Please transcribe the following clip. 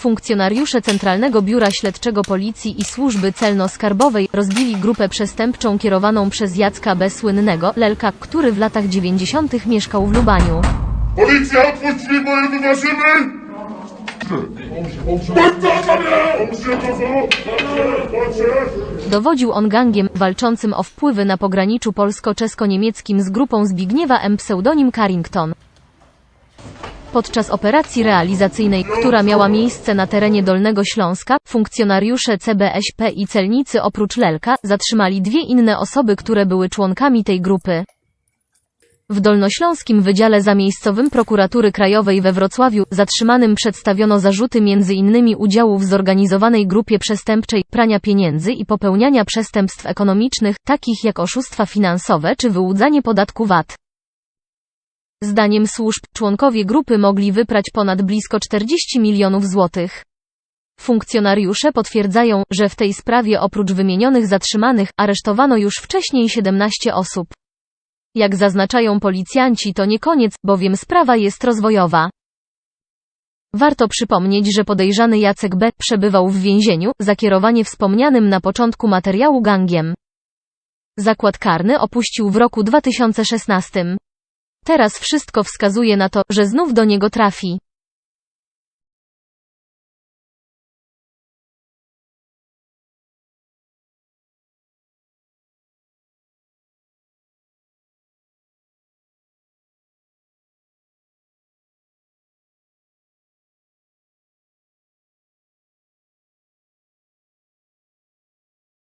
Funkcjonariusze Centralnego Biura Śledczego Policji i Służby Celno-Skarbowej rozbili grupę przestępczą kierowaną przez Jacka B. Słynnego, Lelka, który w latach 90. mieszkał w Lubaniu. Policja, otwórz drzwi, bo je wyważymy! Dowodził on gangiem walczącym o wpływy na pograniczu polsko-czesko-niemieckim z grupą Zbigniewa M. pseudonim Carrington. Podczas operacji realizacyjnej, która miała miejsce na terenie Dolnego Śląska, funkcjonariusze CBŚP i celnicy oprócz Lelka zatrzymali dwie inne osoby, które były członkami tej grupy. W Dolnośląskim Wydziale Zamiejscowym Prokuratury Krajowej we Wrocławiu zatrzymanym przedstawiono zarzuty m.in. udziału w zorganizowanej grupie przestępczej, prania pieniędzy i popełniania przestępstw ekonomicznych, takich jak oszustwa finansowe czy wyłudzanie podatku VAT. Zdaniem służb, członkowie grupy mogli wyprać ponad blisko 40 milionów złotych. Funkcjonariusze potwierdzają, że w tej sprawie oprócz wymienionych zatrzymanych, aresztowano już wcześniej 17 osób. Jak zaznaczają policjanci to nie koniec, bowiem sprawa jest rozwojowa. Warto przypomnieć, że podejrzany Jacek B. przebywał w więzieniu za kierowanie wspomnianym na początku materiału gangiem. Zakład karny opuścił w roku 2016. Teraz wszystko wskazuje na to, że znów do niego trafi.